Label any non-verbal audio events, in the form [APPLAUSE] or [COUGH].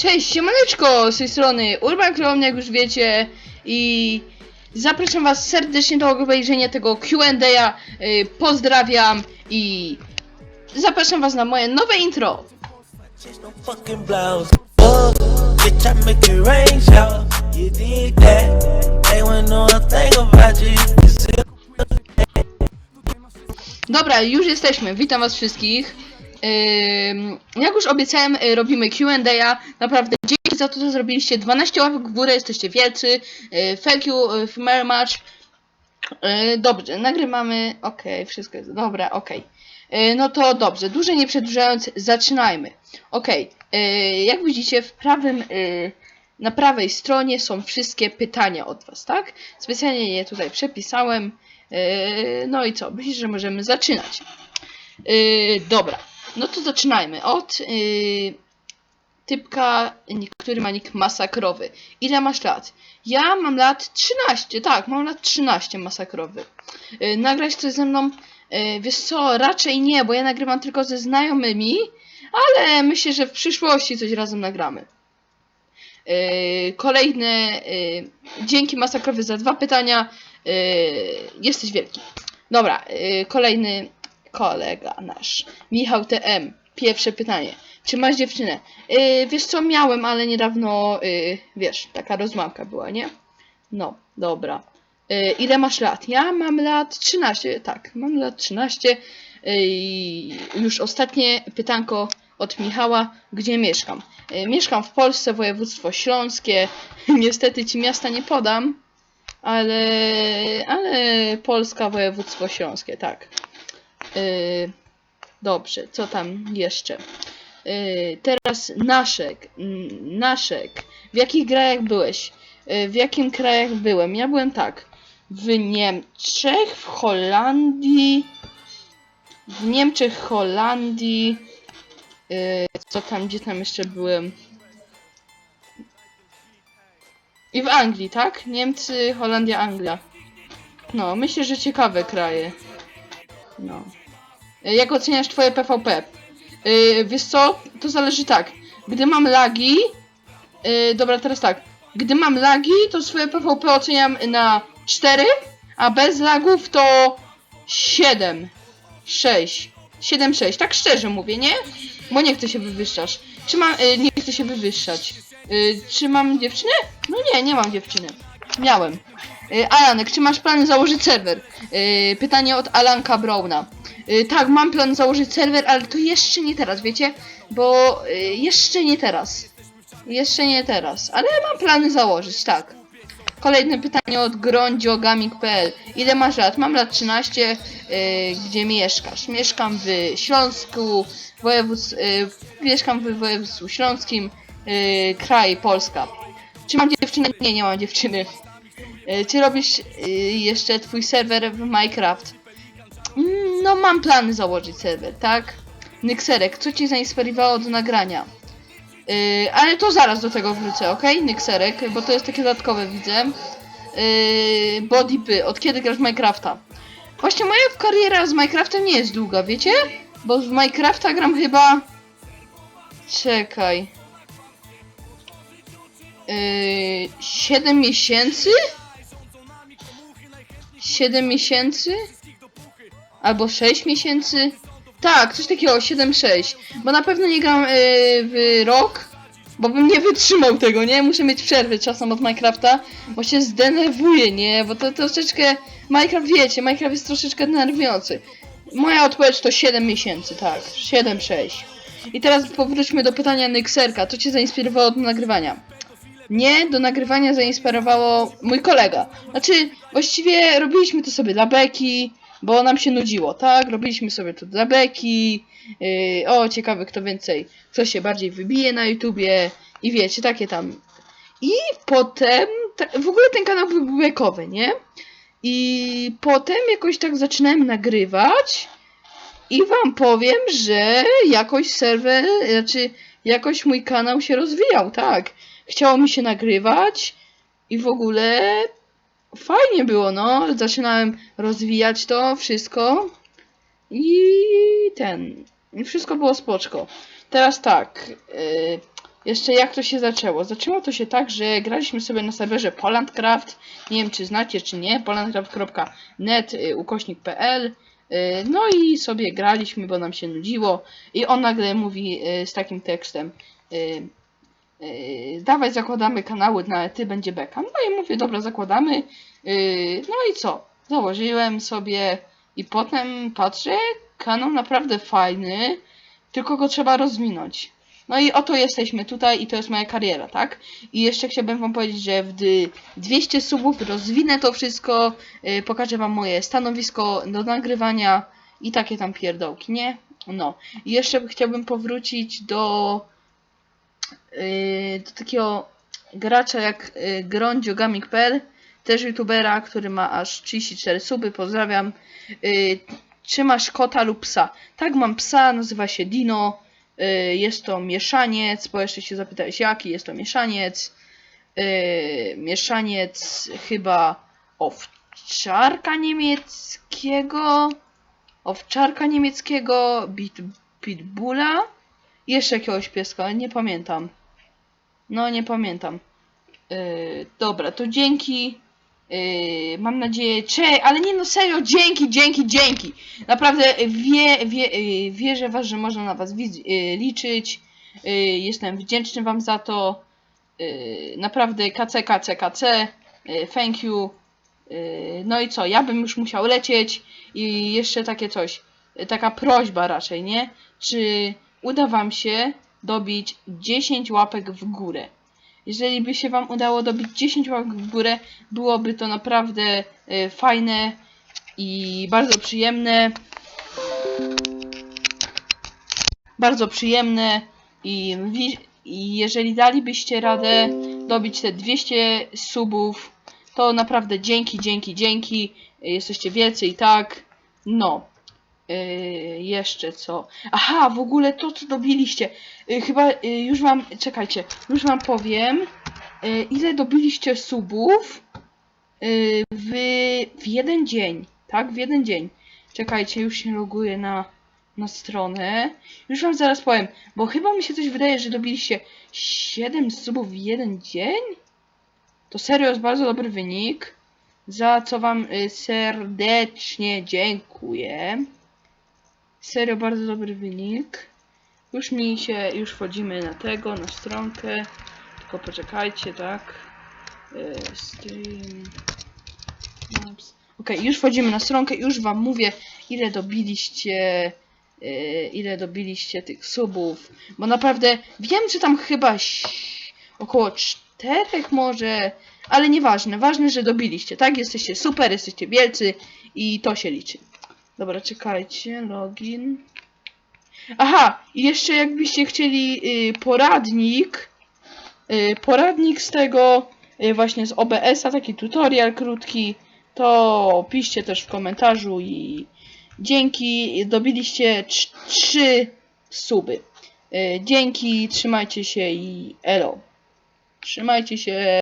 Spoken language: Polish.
Cześć, siemaneczko, z tej strony Urban Chrome, jak już wiecie i zapraszam was serdecznie do obejrzenia tego Q&A, y, pozdrawiam i zapraszam was na moje nowe intro. Oh, Dobra, już jesteśmy, witam was wszystkich. Jak już obiecałem, y, robimy Q&A, naprawdę dzięki za to, że zrobiliście 12 łapek w górę, jesteście wielcy, y, thank you y, very much. Dobrze, nagrywamy, okej, wszystko jest, dobra. Y, No to dobrze, dłużej nie przedłużając, zaczynajmy. Y, jak widzicie w prawym, na prawej stronie są wszystkie pytania od was, tak? Specjalnie je tutaj przepisałem. No i co, myślę, że możemy zaczynać. Dobra, no to zaczynajmy od y, typka, który ma nick masakrowy. Ile masz lat? Ja mam lat 13, tak, mam lat 13 masakrowy. Yy, nagrać coś ze mną? Yy, wiesz co, raczej nie, bo ja nagrywam tylko ze znajomymi, ale myślę, że w przyszłości coś razem nagramy. Yy, kolejne, yy, dzięki masakrowy za dwa pytania, yy, jesteś wielki. Dobra, yy, kolejny kolega nasz, Michał TM. Pierwsze pytanie. Czy masz dziewczynę? Yy, wiesz co, miałem, ale niedawno, yy, wiesz, taka rozmawka była, nie? No, dobra. Yy, ile masz lat? Ja mam lat 13, tak, mam lat 13. Yy, już ostatnie pytanko od Michała, gdzie mieszkam? Yy, mieszkam w Polsce, województwo śląskie. [LAUGHS] Niestety ci miasta nie podam, ale, ale Polska, województwo śląskie, tak. Yy, dobrze, co tam jeszcze? Yy, teraz Naszek. Mm, Naszek. W jakich krajach byłeś? Yy, w jakim krajach byłem? Ja byłem tak. W Niemczech, w Holandii. W Niemczech, Holandii. Yy, co tam, gdzie tam jeszcze byłem? I w Anglii, tak? Niemcy, Holandia, Anglia. No, myślę, że ciekawe kraje. No. Y, Jak oceniasz twoje PvP? Yy, wiesz co? To zależy tak. Gdy mam lagi. Yy, dobra, teraz tak. Gdy mam lagi, to swoje PvP oceniam na 4, a bez lagów to 7, 6, 7, 6. Tak szczerze mówię, nie? Bo nie chcę się wywyższać. Czy mam. Nie chcę się wywyższać. Czy mam dziewczynę? No nie, nie mam dziewczyny. Miałem. Alanek, czy masz plan założyć serwer? Pytanie od Alanka Browna. Yy, tak, mam plan założyć serwer, ale to jeszcze nie teraz, wiecie? Bo yy, jeszcze nie teraz. Jeszcze nie teraz, ale mam plany założyć, tak. Kolejne pytanie od grądziogaming.pl Ile masz lat? Mam lat 13. Yy, gdzie mieszkasz? Mieszkam w Śląsku, województw, yy, mieszkam w województwie śląskim, yy, kraj Polska. Czy mam dziewczynę? Nie, nie mam dziewczyny. Yy, czy robisz yy, jeszcze twój serwer w Minecraft? No, mam plany założyć serwer, tak? Nykserek, co cię zainspirowało do nagrania? Yy, ale to zaraz do tego wrócę, ok? Nykserek, bo to jest takie dodatkowe, widzę. Yy, Bodipy, od kiedy grasz w Minecrafta? Właśnie moja kariera z Minecraftem nie jest długa, wiecie? Bo w Minecrafta gram chyba... Czekaj. Yy, 7 miesięcy? 7 miesięcy? Albo 6 miesięcy? Tak, coś takiego, 7-6. Bo na pewno nie gram yy, w rok, bo bym nie wytrzymał tego, nie? Muszę mieć przerwy czasem od Minecrafta, bo się zdenerwuję, nie? Bo to troszeczkę... Minecraft, wiecie, Minecraft jest troszeczkę denerwujący. Moja odpowiedź to 7 miesięcy, tak. 7-6. I teraz powróćmy do pytania Nykserka. Co cię zainspirowało do nagrywania? Nie, do nagrywania zainspirowało mój kolega. Znaczy, właściwie robiliśmy to sobie dla beki, bo nam się nudziło, tak? Robiliśmy sobie to dla beki. Yy, o, ciekawe kto więcej, kto się bardziej wybije na YouTubie i wiecie, takie tam. I potem, w ogóle ten kanał był bekowy, nie? I potem jakoś tak zaczynałem nagrywać i wam powiem, że jakoś serwer, znaczy jakoś mój kanał się rozwijał, tak. Chciało mi się nagrywać i w ogóle fajnie było, no. Zaczynałem rozwijać to wszystko i ten. I wszystko było spoczko. Teraz tak. Yy, jeszcze jak to się zaczęło? Zaczęło to się tak, że graliśmy sobie na serwerze Polandcraft. Nie wiem, czy znacie, czy nie. polandcraft.net y, ukośnik.pl y, No i sobie graliśmy, bo nam się nudziło. I on nagle mówi y, z takim tekstem. y, y, Dawaj, zakładamy kanały na ty będzie beka. No i mówię, dobra, zakładamy. y, No i co? Założyłem sobie i potem patrzę, kanał naprawdę fajny, tylko go trzeba rozwinąć. No i oto jesteśmy tutaj i to jest moja kariera, tak? I jeszcze chciałbym wam powiedzieć, że w dy- 200 subów rozwinę to wszystko, yy, pokażę wam moje stanowisko do nagrywania i takie tam pierdołki, nie? No. I jeszcze chciałbym powrócić do, yy, do takiego gracza jak yy, grondziogamik.pl, też youtubera, który ma aż 34 suby, pozdrawiam. Czy masz kota lub psa? Tak, mam psa, nazywa się Dino. Y, Jest to mieszaniec, bo jeszcze się zapytałeś jaki, jest to mieszaniec. y, Mieszaniec chyba owczarka niemieckiego, owczarka niemieckiego, bit, pitbulla, jeszcze jakiegoś pieska, nie pamiętam. No, nie pamiętam. Y, dobra, to dzięki. Yy, mam nadzieję, cze, ale nie no serio, dzięki, dzięki, dzięki. Naprawdę wie, wie, yy, wierzę was, że można na was yy, liczyć. Yy, jestem wdzięczny wam za to. Yy, naprawdę KC, KC, KC. Yy, thank you. Yy, no i co, ja bym już musiał lecieć. I jeszcze takie coś, yy, taka prośba raczej, nie? Czy uda wam się dobić 10 łapek w górę? Jeżeli by się Wam udało dobić 10 łapek w górę, byłoby to naprawdę e, fajne i bardzo przyjemne. Bardzo przyjemne i, i jeżeli dalibyście radę dobić te 200 subów, to naprawdę dzięki, dzięki, dzięki. Jesteście wielcy i tak. No. Yy, jeszcze co? Aha, w ogóle to co dobiliście. Yy, chyba yy, już wam. Czekajcie, już wam powiem. Yy, ile dobiliście subów yy, w, w jeden dzień. Tak, w jeden dzień. Czekajcie, już się loguję na, na stronę. Już wam zaraz powiem, bo chyba mi się coś wydaje, że dobiliście 7 subów w jeden dzień. To serio jest bardzo dobry wynik. Za co wam y, serdecznie dziękuję. Serio bardzo dobry wynik. Już mi się, już wchodzimy na tego, na stronkę. Tylko poczekajcie, tak. Y, Stream. Maps. Okej, już wchodzimy na stronkę, już wam mówię, ile dobiliście. y, Ile dobiliście tych subów. Bo naprawdę wiem, że tam chyba około czterech może. Ale nieważne, ważne, że dobiliście, tak? Jesteście super, jesteście wielcy i to się liczy. Dobra, czekajcie, login. Aha, i jeszcze jakbyście chcieli y, poradnik, y, poradnik z tego, y, właśnie z OBS-a, taki tutorial krótki, to piszcie też w komentarzu i dzięki, dobiliście 3 suby. Y, dzięki, trzymajcie się i elo. Trzymajcie się.